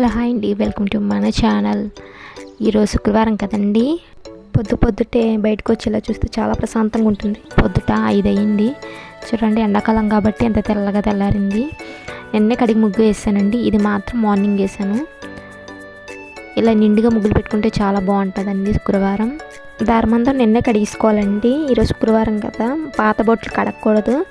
Hello hi అండి. Welcome to మన channel. ఈరోజు శుక్రవారం కదండి. పొద్దు పొద్దుటే బయటకు వచ్చేలా చూస్తే చాలా ప్రశాంతంగా ఉంటుంది. పొద్దుట ఐదు చూడండి ఎండాకాలం కాబట్టి ఎంత తెల్లగా తెల్లారింది. నిన్నే కడిగి ముగ్గు వేసానండి. ఇది మాత్రం మార్నింగ్ వేసాను. ఇలా నిండుగా ముగ్గులు పెట్టుకుంటే చాలా బాగుంటుందండి శుక్రవారం. దారమందం నిన్నే కడిగేసుకోవాలండి. ఈరోజు శుక్రవారం కదా. పాత బొట్లు కడగకూడదు.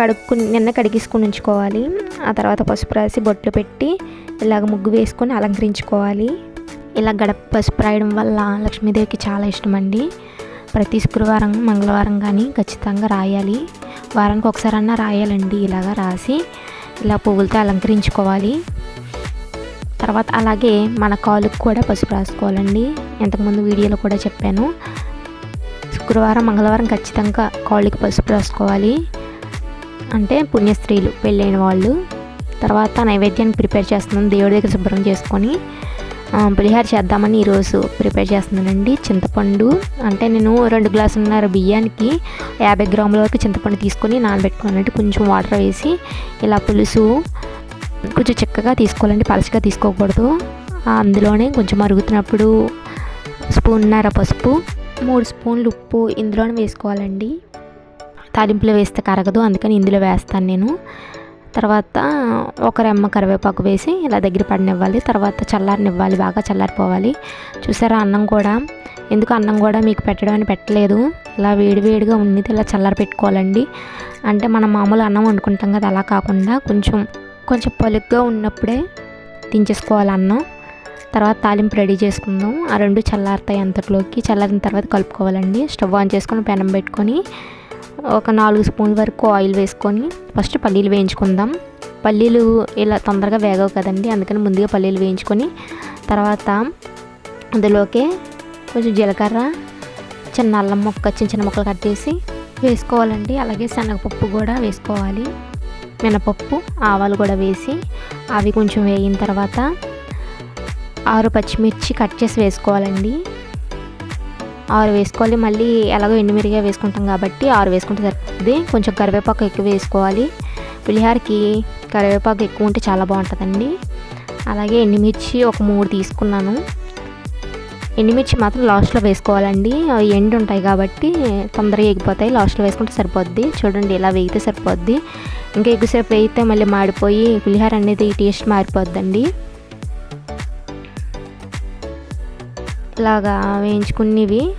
కడుక్కుని నిన్న కడిగేసుకుని ఉంచుకోవాలి. ఆ తర్వాత పసుపు రాసి బొట్లు పెట్టి ఇలాగ ముగ్గు వేసుకొని అలంకరించుకోవాలి. ఇలా గడప పసుపు రాయడం వల్ల లక్ష్మీదేవికి చాలా ఇష్టం అండి ప్రతి శుక్రవారం మంగళవారం కానీ ఖచ్చితంగా రాయాలి. వారానికి ఒకసారన్నా రాయాలండి. ఇలాగా రాసి ఇలా పువ్వులతో అలంకరించుకోవాలి. తర్వాత అలాగే మన కాలుకు కూడా పసుపు రాసుకోవాలండి. ఇంతకుముందు వీడియోలో కూడా చెప్పాను. శుక్రవారం మంగళవారం ఖచ్చితంగా కాళ్ళకి పసుపు రాసుకోవాలి. అంటే పుణ్యస్త్రీలు పెళ్ళైన వాళ్ళు. తర్వాత నైవేద్యాన్ని ప్రిపేర్ చేస్తున్నాను దేవుడి దగ్గర శుభ్రం చేసుకొని పులిహార చేద్దామని ఈరోజు ప్రిపేర్ చేస్తున్నానండి. చింతపండు అంటే నేను రెండు గ్లాసులున్నర బియ్యానికి యాభై గ్రాముల వరకు చింతపండు తీసుకొని నానబెట్టుకున్నానంటే కొంచెం వాటర్ వేసి ఇలా పులుసు కొంచెం చిక్కగా తీసుకోవాలండి. పలచగా తీసుకోకూడదు. అందులోనే కొంచెం మరుగుతున్నప్పుడు స్పూన్నర పసుపు మూడు స్పూన్లు ఉప్పు ఇందులోనే వేసుకోవాలండి. తాలింపులో వేస్తే కరగదు అందుకని ఇందులో వేస్తాను నేను. తర్వాత ఒక రెమ్మ కరివేపాకు వేసి ఇలా దగ్గర పడినివ్వాలి. తర్వాత చల్లారనివ్వాలి బాగా చల్లారిపోవాలి. చూసారా అన్నం కూడా? ఎందుకు అన్నం కూడా మీకు పెట్టడం అని పెట్టలేదు? ఇలా వేడివేడిగా ఉన్నది ఇలా చల్లారి పెట్టుకోవాలండి. అంటే మనం మామూలు అన్నం వండుకుంటాం కదా అలా కాకుండా కొంచెం కొంచెం పలుగ్గా ఉన్నప్పుడే దించేసుకోవాలి అన్నం. తర్వాత తాలింపు రెడీ చేసుకుందాం. ఆ రెండు చల్లారుతాయి అంతట్లోకి. చల్లారిన తర్వాత కలుపుకోవాలండి. స్టవ్ ఆన్ చేసుకొని పెనం పెట్టుకొని ఒక నాలుగు స్పూన్ వరకు ఆయిల్ వేసుకొని ఫస్ట్ పల్లీలు వేయించుకుందాం. పల్లీలు ఇలా తొందరగా వేగవు కదండి అందుకని ముందుగా పల్లీలు వేయించుకొని తర్వాత అందులోకే కొంచెం జీలకర్ర చిన్న అల్లం ముక్క చిన్న చిన్న ముక్కలు కట్ చేసి వేసుకోవాలండి. అలాగే శనగపప్పు కూడా వేసుకోవాలి. మినపప్పు ఆవాలు కూడా వేసి అవి కొంచెం వేగిన తర్వాత ఆరు పచ్చిమిర్చి కట్ చేసి వేసుకోవాలండి. ఆరు వేసుకోవాలి. మళ్ళీ ఎలాగో ఎండుమిరిగా వేసుకుంటాం కాబట్టి ఆరు వేసుకుంటే సరిపోతుంది. కొంచెం కరివేపాకు ఎక్కువ వేసుకోవాలి. పులిహారకి కరివేపాకు ఎక్కువ ఉంటే చాలా బాగుంటుందండి. అలాగే ఎండుమిర్చి ఒక మూడు తీసుకున్నాను. ఎండుమిర్చి మాత్రం లాస్ట్లో వేసుకోవాలండి. అవి ఎండు ఉంటాయి కాబట్టి తొందరగా ఎగిపోతాయి. లాస్ట్లో వేసుకుంటే సరిపోద్ది. చూడండి ఇలా వేగితే సరిపోద్ది. ఇంకా ఎక్కువసేపు వేగితే మళ్ళీ మాడిపోయి పులిహార అనేది టేస్ట్ మారిపోద్దండి. లాగా వేయించుకునేవి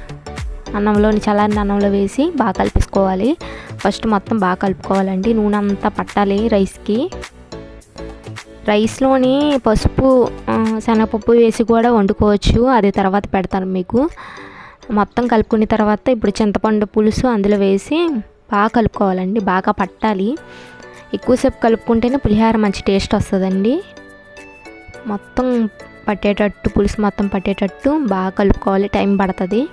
అన్నంలోని చల్లారిన అన్నంలో వేసి బాగా కలిపేసుకోవాలి. ఫస్ట్ మొత్తం బాగా కలుపుకోవాలండి. నూనె అంతా పట్టాలి రైస్కి. రైస్లోని పసుపు శనగపప్పు వేసి కూడా వండుకోవచ్చు. అది తర్వాత పెడతాను మీకు. మొత్తం కలుపుకున్న తర్వాత ఇప్పుడు చింతపండు పులుసు అందులో వేసి బాగా కలుపుకోవాలండి. బాగా పట్టాలి. ఎక్కువసేపు కలుపుకుంటేనే పులిహార మంచి టేస్ట్ వస్తుందండి. మొత్తం పట్టేటట్టు పులుసు మొత్తం పట్టేటట్టు బాగా కలుపుకోవాలి. టైం పడుతుంది.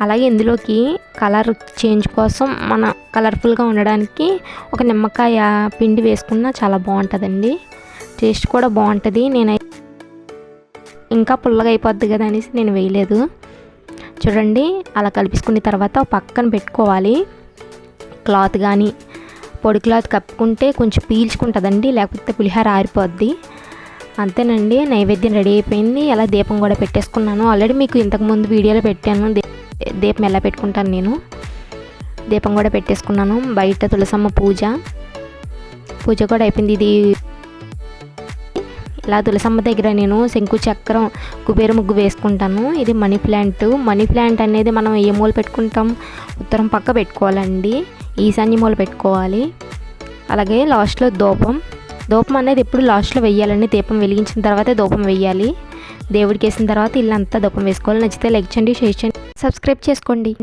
అలాగే ఇందులోకి కలర్ చేంజ్ కోసం మన కలర్ఫుల్గా ఉండడానికి ఒక నిమ్మకాయ పిండి వేసుకున్నా చాలా బాగుంటుందండి. టేస్ట్ కూడా బాగుంటుంది. నేను ఇంకా పుల్లగా అయిపోద్ది కదా అనేసి నేను వేయలేదు. చూడండి అలా కలిపించుకున్న తర్వాత పక్కన పెట్టుకోవాలి. క్లాత్ కానీ పొడి క్లాత్ కప్పుకుంటే కొంచెం పీల్చుకుంటుందండి లేకపోతే పులిహార ఆరిపోద్ది. అంతేనండి నైవేద్యం రెడీ అయిపోయింది. అలా దీపం కూడా పెట్టేసుకున్నాను. ఆల్రెడీ మీకు ఇంతకుముందు వీడియోలో పెట్టాను. దీపం ఎలా పెట్టుకుంటాను నేను? దీపం కూడా పెట్టేసుకున్నాను. బయట తులసమ్మ పూజ. పూజ కూడా అయిపోయింది. ఇది ఇలా తులసమ్మ దగ్గర నేను శంకు చక్రం కుబేర ముగ్గు వేసుకుంటాను. ఇది మనీ ప్లాంట్. మనీ ప్లాంట్ అనేది మనం ఏ మూల పెట్టుకుంటాం? ఉత్తరం పక్క పెట్టుకోవాలండి. ఈశాన్య మూల పెట్టుకోవాలి. అలాగే లాస్ట్లో దూపం. దూపం అనేది ఎప్పుడు లాస్ట్లో వెయ్యాలండి. దీపం వెలిగించిన తర్వాతే దూపం వెయ్యాలి. దేవుడికి వేసిన తర్వాత ఇల్లంతా దూపం వేసుకోవాలి. నచ్చితే లైక్ చేయండి షేర్ చేయండి. సబ్స్క్రైబ్ చేసుకోండి.